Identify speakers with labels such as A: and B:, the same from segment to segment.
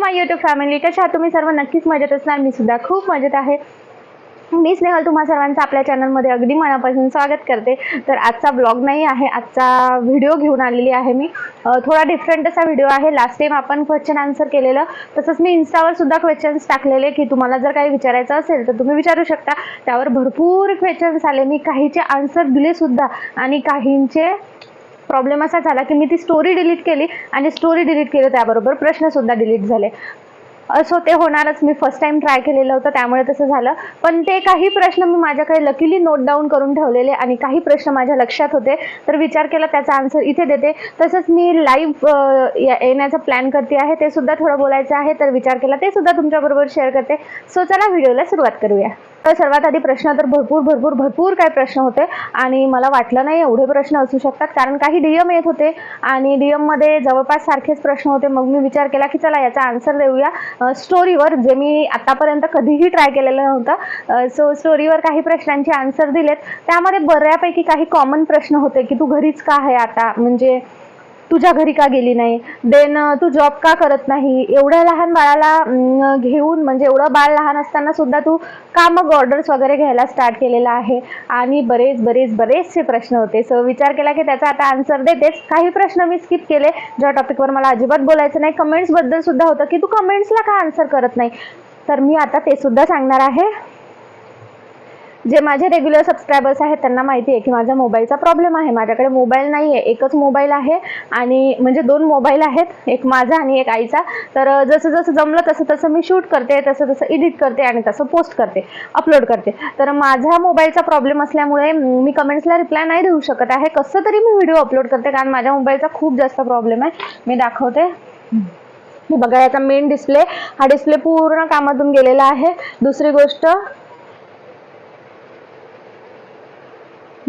A: माय YouTube family कशा तुम्ही? सर्व नक्कीच मजेत असणार. मी सुद्धा खूप मजेत आहे. मी स्नेहल तुम्हा सर्वांचं आपल्या चॅनलमध्ये अगदी मनापासून स्वागत करते. तर आजचा ब्लॉग नाही आहे. आजचा व्हिडिओ घेऊन आलेली आहे मी. थोडा डिफरंट असा व्हिडिओ आहे. लास्ट टाइम आपण क्वेश्चन आन्सर केलेलं तसंच मी इन्स्टावर सुद्धा क्वेश्चन्स टाकलेले की तुम्हाला जर काही विचारायचं असेल तर तुम्ही विचारू शकता. त्यावर भरपूर क्वेश्चन्स आले. मी काहीचे आन्सर दिले सुद्धा आणि काहींचे प्रॉब्लेम असा झाला की मी ती स्टोरी डिलीट केली आणि स्टोरी डिलीट केली त्याबरोबर प्रश्नसुद्धा डिलीट झाले. असो ते होणारच. मी फर्स्ट टाइम ट्राय केलेलं होतं त्यामुळे तसं झालं. पण ते काही प्रश्न मी माझ्याकडे लकीली नोट डाऊन करून ठेवलेले आणि काही प्रश्न माझ्या लक्षात होते. तर विचार केला त्याचा आन्सर इथे देते. तसंच मी लाईव्ह येण्याचा प्लॅन करते आहे. ते सुद्धा थोडं बोलायचं आहे. तर विचार केला ते सुद्धा तुमच्याबरोबर शेअर करते. सो चला व्हिडिओला सुरुवात करूया. तर सर्वात आधी प्रश्न तर भरपूर भरपूर भरपूर काही प्रश्न होते आणि मला वाटलं नाही एवढे प्रश्न असू शकतात कारण काही डीएम येत होते आणि डीएममध्ये जवळपास सारखेच प्रश्न होते. मग मी विचार केला की चला याचा आन्सर देऊया. स्टोरीवर जे मी आतापर्यंत कधीही ट्राय केलेलं नव्हतं सो स्टोरीवर काही प्रश्नांचे आन्सर दिलेत. त्यामध्ये बऱ्यापैकी काही कॉमन प्रश्न होते की तू घरीच का आहे आता? म्हणजे तुझ्या घरी का गेली नाही? देन तू जॉब का करत नाही? एवढ्या लहान बाळाला घेऊन म्हणजे एवढं बाळ लहान असताना सुद्धा तू का मग ऑर्डर्स वगैरे घ्यायला स्टार्ट केलेला आहे? आणि बरेच बरेच बरेचसे प्रश्न होते. सो विचार केला की त्याचा आता आन्सर देतेच काही प्रश्न मी स्किप केले. ज्या टॉपिकवर मला अजिबात बोलायचं नाही. कमेंट्सबद्दल सुद्धा होतं की तू कमेंट्सला का आन्सर करत नाही? तर मी आता ते सुद्धा सांगणार आहे. जे माझे रेग्युलर सबस्क्रायबर्स आहेत त्यांना माहिती आहे की माझा मोबाईलचा प्रॉब्लेम आहे. माझ्याकडे मोबाईल नाही आहे एकच मोबाईल आहे आणि म्हणजे दोन मोबाईल आहेत एक माझा आणि एक आईचा. तर जसं जसं जमलं तसं तसं मी शूट करते तसं तसं एडिट करते आणि तसं पोस्ट करते अपलोड करते. तर माझा मोबाईलचा प्रॉब्लेम असल्यामुळे मी कमेंट्सला रिप्लाय नाही देऊ शकत आहे. कसं तरी मी व्हिडिओ अपलोड करते कारण माझ्या मोबाईलचा खूप जास्त प्रॉब्लेम आहे. मी दाखवते. बघा याचा मेन डिस्प्ले हा डिस्प्ले पूर्ण कामातून गेलेला आहे. दुसरी गोष्ट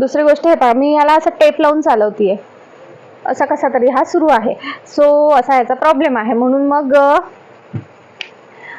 A: दुसरी गोष्ट हे पहा मी याला असं टेप लावून चालवतीये. असा कसा तरी हा सुरू आहे. सो असा याचा प्रॉब्लेम आहे. म्हणून मग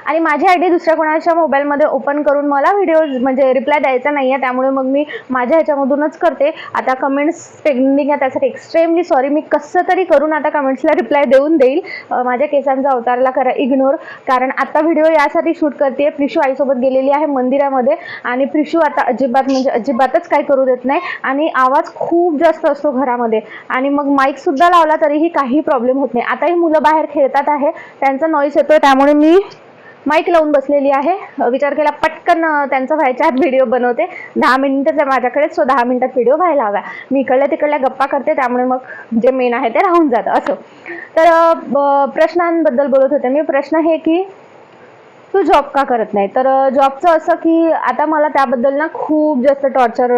A: आणि माझी आय डी दुसऱ्या कोणाच्या मोबाईलमध्ये ओपन करून मला व्हिडिओ म्हणजे रिप्लाय द्यायचा नाही आहे त्यामुळे मग मी माझ्या ह्याच्यामधूनच करते. आता कमेंट्स पेंडिंग आहे त्यासाठी एक्स्ट्रीमली सॉरी मी कसं तरी करून आता कमेंट्सला रिप्लाय देऊन देईल. माझ्या केसांचा अवतारला करा इग्नोर कारण आता व्हिडिओ यासाठी शूट करते प्रिशू आईसोबत गेलेली आहे मंदिरामध्ये. आणि प्रिशू आता अजिबात म्हणजे अजिबातच काही करू देत नाही. आणि आवाज खूप जास्त असतो घरामध्ये. आणि मग माईकसुद्धा लावला तरीही काही प्रॉब्लेम होत नाही. आताही मुलं बाहेर खेळतात आहे. त्यांचा नॉईस येतो त्यामुळे मी माईक लावून बसलेली आहे. विचार केला पटकन त्यांचा व्हायच्या आत व्हिडिओ बनवते. दहा मिनिटं आहे माझ्याकडे सो दहा मिनिटात व्हिडिओ व्हायला हवा मी इकडल्या तिकडल्या गप्पा करते त्यामुळे मग जे मेन आहे ते राहून जातं असं. तर प्रश्नांबद्दल बोलत होते मी. प्रश्न हे की तू जॉब का करत नाही. तर जॉबचं असं की आता मला त्याबद्दल ना खूप जास्त टॉर्चर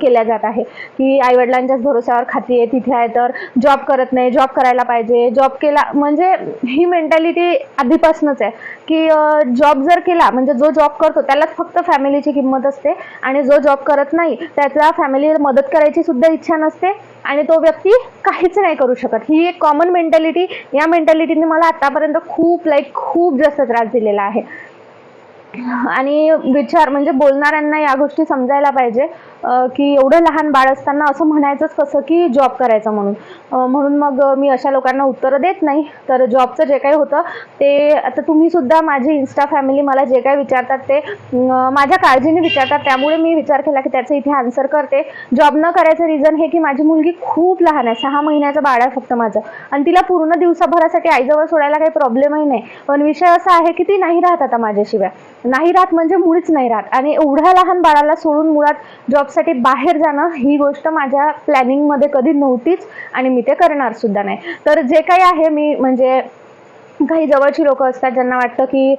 A: केल्या जात आहे. की आईवडिलांच्याच भरोश्यावर खाती आहे तिथे आहे तर जॉब करत नाही जॉब करायला पाहिजे. जॉब केला म्हणजे ही मेंटॅलिटी आधीपासूनच आहे. की जॉब जर केला म्हणजे जो जॉब करतो त्यालाच फक्त फॅमिलीची किंमत असते. आणि जो जॉब करत नाही त्याला फॅमिलीला मदत करायची सुद्धा इच्छा नसते. आणि तो व्यक्ती काहीच नाही करू शकत. ही एक कॉमन मेंटॅलिटी या मेंटॅलिटीने मला आतापर्यंत खूप लाईक खूप जास्त त्रास दिलेला आहे. आणि विचार म्हणजे बोलणाऱ्यांना या गोष्टी समजायला पाहिजे. की एवढं लहान बाळ असताना असं म्हणायचंच कसं की जॉब करायचं म्हणून. म्हणून मग मी अशा लोकांना उत्तरं देत नाही. तर जॉबचं जे काही होतं ते आता तुम्ही सुद्धा माझी इन्स्टा फॅमिली मला जे काही विचारतात ते माझ्या काळजीने विचारतात. त्यामुळे मी विचार केला की त्याचं इथे आन्सर करते. जॉब न करायचं रिझन हे की माझी मुलगी खूप लहान आहे. सहा महिन्याचं बाळ आहे फक्त माझं. आणि तिला पूर्ण दिवसाभरासाठी आईजवळ सोडायला काही प्रॉब्लेमही नाही. पण विषय असा आहे की ती नाही राहत आता माझ्याशिवाय. नाही राहत म्हणजे मुळीच नाही राहत. आणि एवढ्या लहान बाळाला सोडून मुळात जॉब जॉबसाठी बाहेर जाणं ही गोष्ट माझ्या प्लॅनिंगमध्ये कधी नव्हतीच आणि मी ते करणार सुद्धा नाही. तर जे काही आहे मी म्हणजे काही जवळची लोक असतात ज्यांना वाटतं की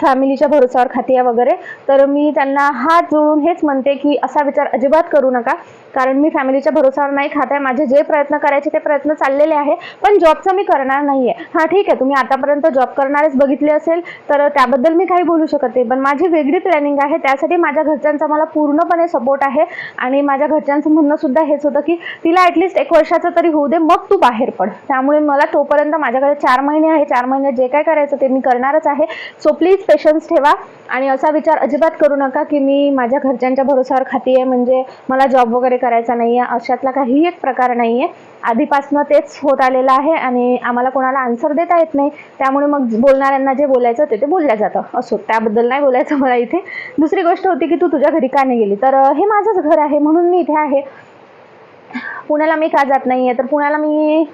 A: फॅमिलीच्या भरोसावर खाते आहे वगैरे तर मी त्यांना हात जोडून हेच म्हणते की असा विचार अजिबात करू नका. कारण मी फॅमिलीच्या भरोसावर नाही खात आहे. माझे जे प्रयत्न करायचे ते प्रयत्न चाललेले आहे. पण जॉबचं मी करणार नाही आहे हां ठीक आहे. तुम्ही आतापर्यंत जॉब करणारेच बघितले असेल तर त्याबद्दल मी काही बोलू शकत नाही. पण माझी वेगळी प्लॅनिंग आहे. त्यासाठी माझ्या घरच्यांचा मला पूर्णपणे सपोर्ट आहे. आणि माझ्या घरच्यांचं म्हणणं सुद्धा हेच होतं की तिला ॲटलिस्ट एक वर्षाचं तरी होऊ दे. मग तू बाहेर पड. त्यामुळे मला तोपर्यंत माझ्याकडे चार महिने आहे चार महिन्यात जे काय करायचं ते मी करणारच आहे. सो प्लीज पेशन्स ठेवा. आणि असा विचार अजिबात करू नका की मी माझ्या घरच्यांच्या भरोसावर खाती आहे म्हणजे मला जॉब वगैरे करायचा नाही आहे अशातला काहीही एक प्रकार नाही आहे आधीपासनं तेच होत आलेलं आहे आणि आम्हाला कोणाला आन्सर देता येत नाही. त्यामुळे मग बोलणाऱ्यांना जे बोलायचं ते ते बोलल्या जातं. असो त्याबद्दल नाही बोलायचं मला इथे. दुसरी गोष्ट होती की तू तुझ्या घरी का नाही गेली? तर हे माझंच घर आहे म्हणून मी इथे आहे. पुण्याला मी का जात नाही आहे तर पुण्याला मी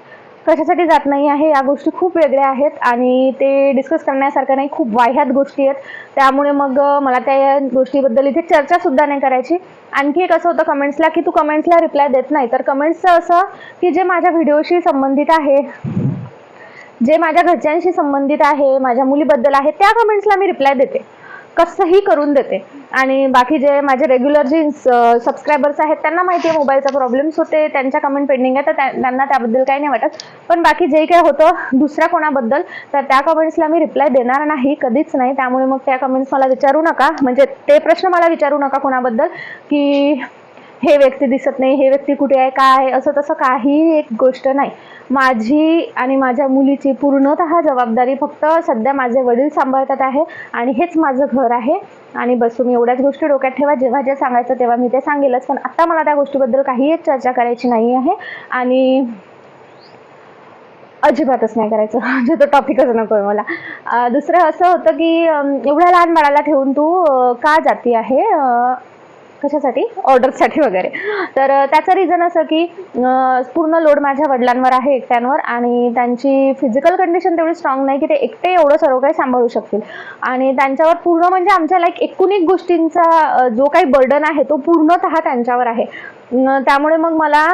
A: कशासाठी जात नाही आहे या गोष्टी खूप वेगळ्या आहेत आणि ते डिस्कस करण्यासारख्या नाही खूप वाह्यात गोष्टी आहेत. त्यामुळे मग मला त्या गोष्टीबद्दल इथे चर्चा सुद्धा नाही करायची. आणखी एक असं होतं कमेंट्सला की तू कमेंट्सला रिप्लाय देत नाही. तर कमेंट्सचं असं की जे माझ्या व्हिडिओशी संबंधित आहे जे माझ्या घरच्यांशी संबंधित आहे माझ्या मुलीबद्दल आहे त्या कमेंट्सला मी रिप्लाय देते. कसंही करून देते. आणि बाकी जे माझे रेग्युलर जे सबस्क्रायबर्स आहेत त्यांना माहिती आहे मोबाईलचा प्रॉब्लेम्स होते त्यांच्या कमेंट पेंडिंग आहे तर त्यांना त्याबद्दल काही नाही वाटत. पण बाकी जे काही होतं दुसऱ्या कोणाबद्दल तर त्या कमेंट्सला मी रिप्लाय देणार नाही कधीच नाही. त्यामुळे मग त्या कमेंट्स मला विचारू नका. म्हणजे ते प्रश्न मला विचारू नका कोणाबद्दल की हे व्यक्ती दिसत नाही हे व्यक्ती कुठे आहे काय आहे असं तसं काही एक गोष्ट नाही. माझी आणि माझ्या मुलीची पूर्णतः जबाबदारी फक्त सध्या माझे वडील सांभाळतात आहे आणि हेच माझं घर आहे. आणि बस तुम्ही एवढ्याच गोष्टी डोक्यात ठेवा जेव्हा जे सांगायचं तेव्हा मी ते सांगेलच. पण आत्ता मला त्या गोष्टीबद्दल काही एक चर्चा करायची नाही आहे आणि अजिबातच नाही करायचं. म्हणजे तो टॉपिकच नको आहे मला दुसरं असं होतं की एवढ्या लहान बाळाला ठेवून तू का जाती आहे? कशासाठी? ऑर्डरसाठी वगैरे. तर त्याचं रिझन असं की पूर्ण लोड माझ्या वडिलांवर आहे एकट्यांवर आणि त्यांची फिजिकल कंडिशन तेवढी स्ट्रॉंग नाही की ते एकटे एवढं सर्व काही सांभाळू शकतील. आणि त्यांच्यावर पूर्ण म्हणजे आमच्या लाईक एकूण एक गोष्टींचा जो काही बर्डन आहे तो पूर्णतः त्यांच्यावर आहे. त्यामुळे मग मला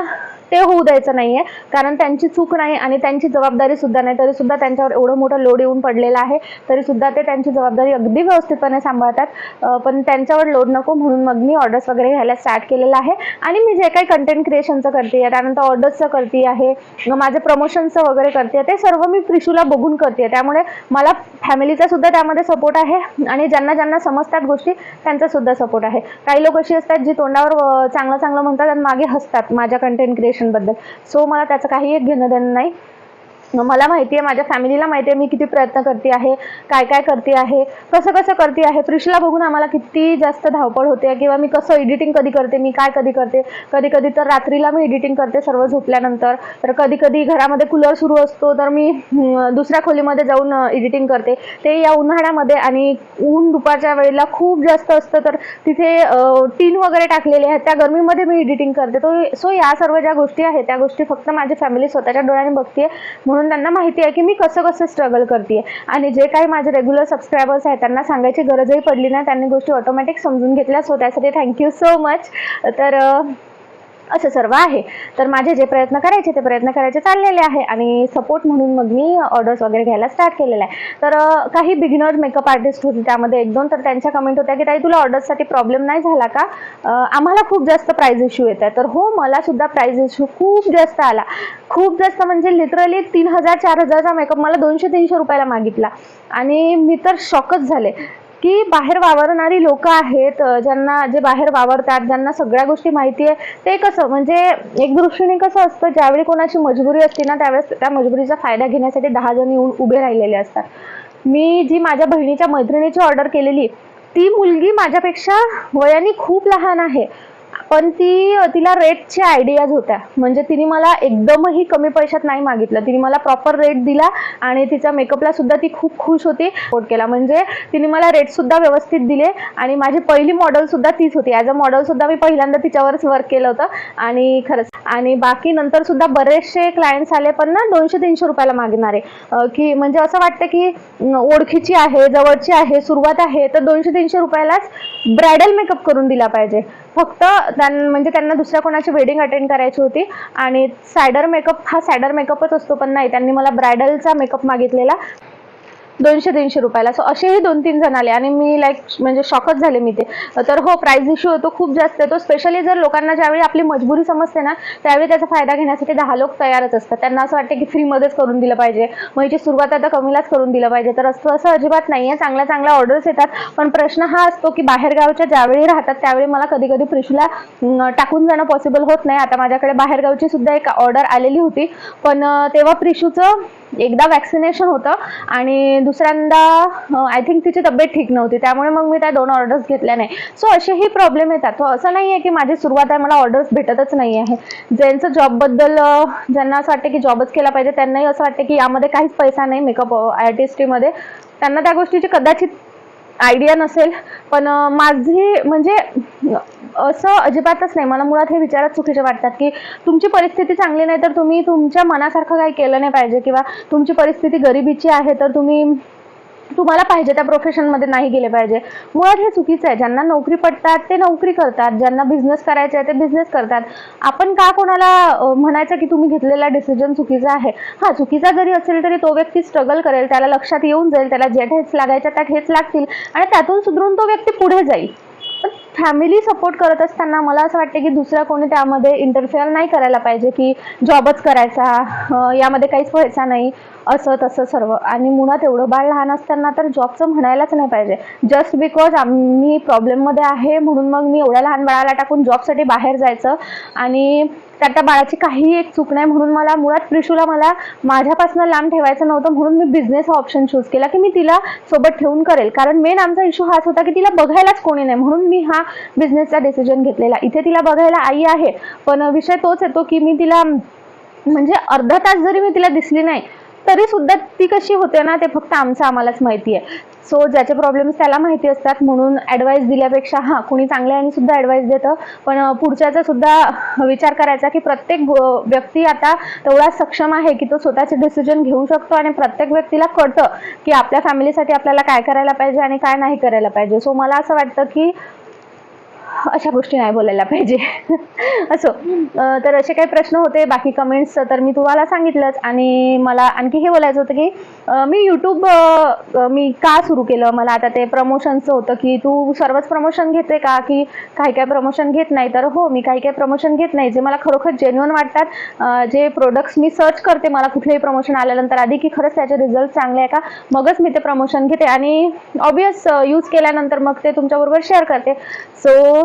A: ते होऊ द्यायचं नाहीये. कारण त्यांची चूक नाही आणि त्यांची जबाबदारी सुद्धा नाही. तरी सुद्धा त्यांच्यावर एवढं मोठं लोड येऊन पडलेलं आहे. तरी सुद्धा ते त्यांची जबाबदारी अगदी व्यवस्थितपणे सांभाळतात. पण त्यांच्यावर लोड नको म्हणून मग मी ऑर्डर्स वगैरे घ्यायला स्टार्ट केलेलं आहे. आणि मी जे काही कंटेंट क्रिएशनचं करते आहे त्यानंतर ऑर्डर्सचं करते आहे माझे प्रमोशनचं वगैरे करते ते सर्व मी प्रिशूला बघून करते त्यामुळे मला फॅमिलीचा सुद्धा त्यामध्ये सपोर्ट आहे आणि ज्यांना ज्यांना समजतात गोष्टी त्यांचा सुद्धा सपोर्ट आहे. काही लोक अशी असतात जी तोंडावर चांगलं चांगलं म्हणतात आणि मागे हसतात माझ्या कंटेंट क्रिएशन बद्दल. सो मला त्याचं काही एक घेणं देणं नाही. मला माहिती आहे माझ्या फॅमिलीला माहिती आहे मी किती प्रयत्न करते आहे काय काय करते आहे कसं कसं करते आहे. प्रिशला बघून आम्हाला किती जास्त धावपळ होते किंवा मी कसं एडिटिंग कधी करते मी काय कधी करते. कधी कधी तर रात्रीला मी एडिटिंग करते सर्व झोपल्यानंतर. तर कधी कधी घरामध्ये कूलर सुरू असतो तर मी दुसऱ्या खोलीमध्ये जाऊन एडिटिंग करते. ते या उन्हाळ्यामध्ये आणि ऊन दुपारच्या वेळेला खूप जास्त असतं तर तिथे टीन वगैरे टाकलेले आहेत त्या गरमीमध्ये मी एडिटिंग करते. तो सो या सर्व ज्या गोष्टी आहेत त्या गोष्टी फक्त माझी फॅमिली स्वतःच्या डोळ्याने बघते. म्हणून म्हणून त्यांना माहिती आहे की मी कसं कसं स्ट्रगल करते आणि जे काही माझे रेग्युलर सबस्क्रायबर्स आहेत त्यांना सांगायची गरजही पडली नाही. त्यांनी गोष्टी ऑटोमॅटिक समजून घेतल्या. सो त्यासाठी थँक्यू सो मच तर असं सर्व आहे. तर माझे जे प्रयत्न करायचे ते प्रयत्न करायचे चाललेले आहे आणि सपोर्ट म्हणून मग मी ऑर्डर्स वगैरे घ्यायला स्टार्ट केलेलं आहे. तर काही बिगिनर मेकअप आर्टिस्ट होती त्यामध्ये एक दोन तर त्यांच्या कमेंट होत्या की ताई तुला ऑर्डर्ससाठी प्रॉब्लेम नाही झाला का? आम्हाला खूप जास्त प्राईज इश्यू येत आहे. तर हो मला सुद्धा प्राईज इश्यू खूप जास्त आला. खूप जास्त म्हणजे लिटरली तीन हजार चार हजारचा मेकअप मला दोनशे तीनशे रुपयाला मागितला. आणि मी तर शॉकच झाले. की बाहेर वावरणारी लोक आहेत ज्यांना जे बाहेर वावरतात ज्यांना सगळ्या गोष्टी माहिती आहे ते कसं म्हणजे एक दृष्टीने कसं असतं ज्यावेळी कोणाची मजबुरी असते ना त्यावेळेस त्या मजबुरीचा फायदा घेण्यासाठी दहा जण येऊन उभे राहिलेले असतात. मी जी माझ्या बहिणीच्या मैत्रिणीची ऑर्डर केलेली ती मुलगी माझ्यापेक्षा वयाने खूप लहान आहे. पण ती तिला रेटच्या आयडियाज होत्या. म्हणजे तिने मला एकदमही कमी पैशात नाही मागितलं. तिने मला प्रॉपर रेट दिला आणि तिचा मेकअपला सुद्धा ती खूप खुश होती. सपोर्ट केला. म्हणजे तिने मला रेट सुद्धा व्यवस्थित दिले आणि माझी पहिली मॉडेल सुद्धा तीच होती. ॲज अ मॉडेल सुद्धा मी पहिल्यांदा तिच्यावरच वर्क केलं होतं. आणि खरंच आणि बाकी नंतर सुद्धा बरेचसे क्लायंट्स आले पण ना दोनशे तीनशे रुपयाला मागणारे. की म्हणजे असं वाटतं की ओळखीची आहे जवळची आहे सुरुवात आहे तर दोनशे तीनशे रुपयालाच ब्रायडल मेकअप करून दिला पाहिजे. फक्त त्यां म्हणजे त्यांना दुसऱ्या कोणाची वेडिंग अटेंड करायची होती. आणि सायडर मेकअप हा सॅडर मेकअपच असतो पण नाही त्यांनी मला ब्रायडलचा मेकअप मागितलेला. दोनशे तीनशे रुपयाला. सो असेही दोन तीन जण आले. आणि मी लाईक म्हणजे शॉकच झाले मी ते. तर हो प्राईज इश्यू होतो खूप जास्त येतो. स्पेशली जर लोकांना ज्यावेळी आपली मजबुरी समजते ना त्यावेळी त्याचा फायदा घेण्यासाठी दहा लोक तयारच असतात. त्यांना असं वाटतं की फ्रीमध्येच करून दिलं पाहिजे. मग याची सुरुवात आता कमीलाच करून दिलं पाहिजे. तर असं असं अजिबात नाही आहे चांगल्या चांगल्या ऑर्डर्स येतात. पण प्रश्न हा असतो की बाहेरगावच्या ज्यावेळी राहतात त्यावेळी मला कधी कधी प्रिशूला टाकून जाणं पॉसिबल होत नाही. आता माझ्याकडे बाहेरगावची सुद्धा एक ऑर्डर आलेली होती. पण तेव्हा प्रिशूचं एकदा वॅक्सिनेशन होतं. आणि दुसऱ्यांदा आय थिंक तिची तब्येत ठीक नव्हती त्यामुळे मग मी त्या दोन ऑर्डर्स घेतल्या नाही. सो असेही प्रॉब्लेम येतात. तो असं नाही आहे की माझी सुरुवात आहे मला ऑर्डर्स भेटतच नाही आहे ज्यांचं जॉबबद्दल ज्यांना असं वाटतं की जॉबच केला पाहिजे त्यांनाही असं वाटतं की यामध्ये काहीच पैसा नाही मेकअप आर्टिस्ट्रीमध्ये त्यांना त्या गोष्टीची कदाचित आयडिया नसेल पण माझी म्हणजे असं अजिबातच नाही. मला मुळात हे विचारच चुकीचे वाटतात की तुमची परिस्थिती चांगली नाही तर तुम्ही तुमच्या मनासारखं काही केलं नाही पाहिजे किंवा तुमची परिस्थिती गरिबीची आहे तर तुम्ही तुम्हाला पाहिजे त्या प्रोफेशनमध्ये नाही गेले पाहिजे. मुळात हे चुकीचं आहे. ज्यांना नोकरी पडतात ते नोकरी करतात. ज्यांना बिझनेस करायचे आहे ते बिझनेस करतात. आपण का कोणाला म्हणायचं की तुम्ही घेतलेला डिसिजन चुकीचा आहे? हा चुकीचा जरी असेल तरी तो व्यक्ती स्ट्रगल करेल त्याला लक्षात येऊन जाईल त्याला जे ठेच लागायच्या त्या ठेच लागतील आणि त्यातून सुधरून तो व्यक्ती पुढे जाईल. फॅमिली सपोर्ट करत असताना मला असं वाटतं की दुसरा कोणी त्यामध्ये इंटरफेअर नाही करायला पाहिजे की जॉबच करायचा यामध्ये काहीच व्हायचा नाही असं तसं सर्व. आणि मुळात एवढं बाळ लहान असताना तर जॉबचं म्हणायलाच नाही पाहिजे. जस्ट बिकॉज आम्ही प्रॉब्लेममध्ये आहे म्हणून मग मी एवढ्या लहान बाळाला टाकून जॉबसाठी बाहेर जायचं. आणि त्या त्या बाळाची काही एक चूक नाही म्हणून मला मुळात प्रिशूला मला माझ्यापासून लांब ठेवायचं नव्हतं म्हणून मी बिझनेस हा ऑप्शन चूज केला की मी तिला सोबत ठेवून करेल. कारण मेन आमचा इश्यू हाच होता की तिला बघायलाच कोणी नाही म्हणून मी हा बिझनेसचा डिसिजन घेतलेला. इथे तिला बघायला आई आहे पण विषय तोच येतो की मी तिला म्हणजे अर्धा तास जरी मी तिला दिसली नाही तरी सुद्धा ती कशी होते ना ते फक्त आमचं आम्हालाच माहिती आहे. सो ज्याचे प्रॉब्लेम्स त्याला माहिती असतात म्हणून ॲडवाईस दिल्यापेक्षा हां कुणी चांगल्या आणि सुद्धा ॲडवाईस देतं. पण पुढच्याचा सुद्धा विचार करायचा की प्रत्येक व्यक्ती आता तेवढा सक्षम आहे की तो स्वतःचे डिसिजन घेऊ शकतो आणि प्रत्येक व्यक्तीला कळतं की आपल्या फॅमिलीसाठी आपल्याला काय करायला पाहिजे आणि काय नाही करायला पाहिजे. सो मला असं वाटतं की अशा गोष्टी नाही बोलायला पाहिजे. असो तर असे काही प्रश्न होते बाकी कमेंट्स तर मी तुम्हाला सांगितलंच. आणि मला आणखी हे बोलायचं होतं की मी यूट्यूब मी का सुरू केलं? मला आता ते प्रमोशनचं होतं की तू सर्वच प्रमोशन घेते का? की काही काही प्रमोशन घेत नाही? तर हो मी काही काही प्रमोशन घेत नाही. जे मला खरोखर जेन्युअन वाटतात जे प्रोडक्ट्स मी सर्च करते मला कुठलेही प्रमोशन आल्यानंतर आधी की खरंच त्याचे रिझल्ट चांगले आहे का? मगच मी ते प्रमोशन घेते. आणि ऑब्वियस यूज केल्यानंतर मग ते तुमच्याबरोबर शेअर करते. सो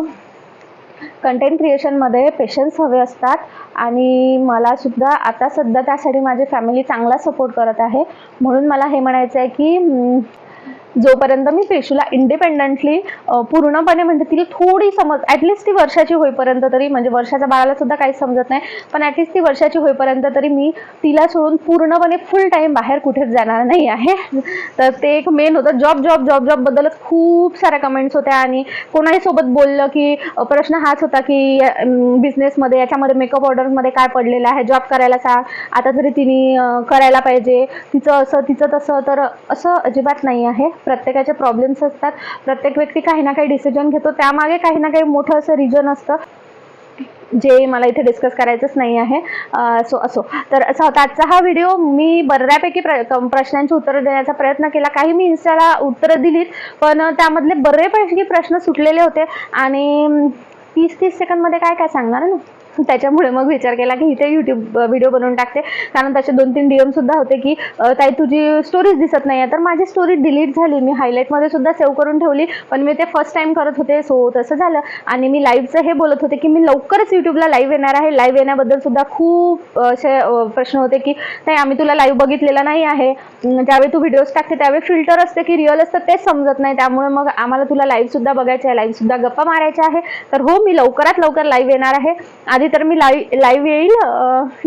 A: कंटेंट क्रिएशनमध्ये पेशन्स हवे असतात. आणि मला सुद्धा आता सध्या त्यासाठी माझी फॅमिली चांगला सपोर्ट करत आहे. म्हणून मला हे म्हणायचं आहे की जोपर्यंत मी पेशूला इंडिपेंडंटली पूर्णपणे म्हणजे तिला थोडी समज ॲटलिस्ट ती वर्षाची होईपर्यंत तरी म्हणजे वर्षाच्या बाळाला सुद्धा काही समजत नाही पण ॲटलिस्ट ती वर्षाची होईपर्यंत तरी मी तिला सोडून पूर्णपणे फुल टाईम बाहेर कुठेच जाणार नाही आहे. तर ते एक मेन होतं. जॉब जॉब जॉब जॉबबद्दलच खूप साऱ्या कमेंट्स होत्या आणि कोणाही सोबत बोललं की प्रश्न हाच होता की बिझनेसमध्ये याच्यामध्ये मेकअप ऑर्डरमध्ये काय पडलेलं आहे जॉब करायला सांग आता तरी तिने करायला पाहिजे. तिचं असं तिचं तसं तर असं अजिबात नाही आहे. प्रत्येकाचे प्रॉब्लेम्स असतात. प्रत्येक व्यक्ती काही ना काही डिसिजन घेतो. त्यामागे काही ना काही मोठं असं रिजन असतं. जे मला इथे डिस्कस करायचंच नाही आहे. सो असो तर असा. होता आजचा हा व्हिडिओ मी बऱ्यापैकी प्र प्रश्नांची उत्तरं देण्याचा प्रयत्न केला. काही मी इन्स्टाला उत्तरं दिलीत पण त्यामधले बरेपैकी प्रश्न सुटलेले होते. आणि तीस तीस सेकंदमध्ये काय काय सांगणार ना? त्याच्यामुळे मग विचार केला की इथे युट्यूब व्हिडिओ बनवून टाकते. कारण त्याचे दोन तीन डीएम सुद्धा होते की ताई तुझी स्टोरीज दिसत नाही आहे तर माझी स्टोरी डिलीट झाली. मी हायलाईटमध्ये सुद्धा सेव्ह करून ठेवली. पण मी ते फर्स्ट टाइम करत होते. सो तसं झालं. आणि मी लाईव्हचं हे बोलत होते की मी लवकरच युट्यूबला लाईव्ह येणार आहे. लाईव्ह येण्याबद्दल सुद्धा खूप असे प्रश्न होते की नाही आम्ही तुला लाईव्ह बघितलेला नाही आहे. ज्यावेळी तू व्हिडिओज टाकते त्यावेळी फिल्टर असते की रिअल असतं तेच समजत नाही. त्यामुळे मग आम्हाला तुला लाईव्ह सुद्धा बघायचं आहे. लाईव्ह सुद्धा गप्पा मारायच्या आहे. तर हो मी लवकरात लवकर लाईव्ह येणार आहे. आधी तर मी लाईव्ह लाईव्ह येईल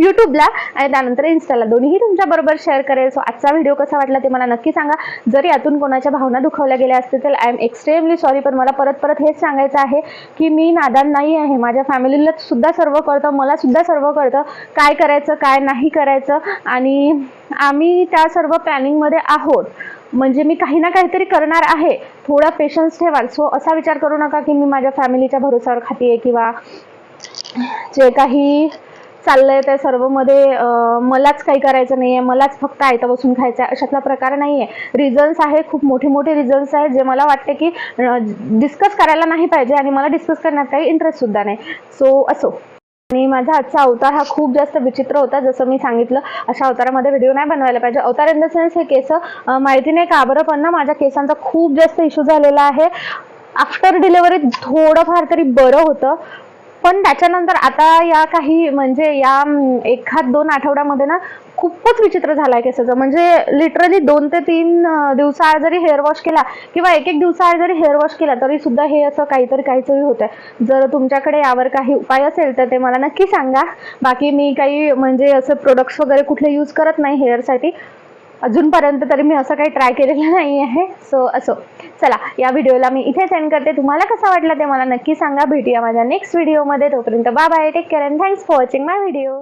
A: यूट्यूबला आणि त्यानंतर इन्स्टाला दोन्हीही तुमच्याबरोबर शेअर करेल. सो आजचा व्हिडिओ कसा वाटला ते मला नक्की सांगा. जर यातून कोणाच्या भावना दुखावल्या गेल्या असतील तर आय एम एक्स्ट्रीमली सॉरी पण मला परत परत हेच सांगायचं आहे की मी नादान नाही आहे. माझ्या फॅमिलीला सुद्धा सर्व कळतं मला सुद्धा सर्व कळतं काय करायचं काय नाही करायचं. आणि आम्ही त्या सर्व प्लॅनिंगमध्ये आहोत. म्हणजे मी काही ना काहीतरी करणार आहे. थोडा पेशन्स ठेवाल. सो असा विचार करू नका की मी माझ्या फॅमिलीच्या भरोसावर खाते किंवा जे काही चाललंय त्या सर्वमध्ये मलाच काही करायचं नाहीये मलाच फक्त आयता बसून खायचं आहे अशातला प्रकार नाहीये. रिझन्स आहे खूप मोठे मोठे रिझन्स आहेत जे मला वाटते की डिस्कस करायला नाही पाहिजे आणि मला डिस्कस करण्यात काही इंटरेस्ट सुद्धा नाही. सो असो. आणि माझा आजचा अवतार हा खूप जास्त विचित्र होता जसं मी सांगितलं अशा अवतारामध्ये व्हिडिओ नाही बनवायला पाहिजे. अवतार इन द सेन्स हे केस माहिती नाही का बरं पण ना माझ्या केसांचा खूप जास्त इश्यू झालेला आहे. आफ्टर डिलेवरी थोडंफार तरी बरं होतं पण त्याच्यानंतर आता या काही म्हणजे या एखाद दोन आठवड्यामध्ये ना खूपच विचित्र झालाय केसाचं म्हणजे लिटरली दोन ते तीन दिवसाआड जरी हेअर वॉश केला किंवा एक एक दिवसाआड जरी हेअर वॉश केला तरी सुद्धा हे असं काहीतरी काहीतरी होत आहे जर तुमच्याकडे यावर काही उपाय असेल तर ते मला नक्की सांगा. बाकी मी काही म्हणजे असं प्रोडक्ट्स वगैरे कुठले यूज करत नाही हेअरसाठी अजूनपर्यंत तरी मी असं काही ट्राय केलेलं नाही आहे सो असो. चला या व्हिडिओला मी इथे सेंड करते. तुम्हाला कसा वाटला ते मला नक्की सांगा. भेटूया माझ्या नेक्स्ट व्हिडिओमध्ये तोपर्यंत bye bye take care and thanks for watching my video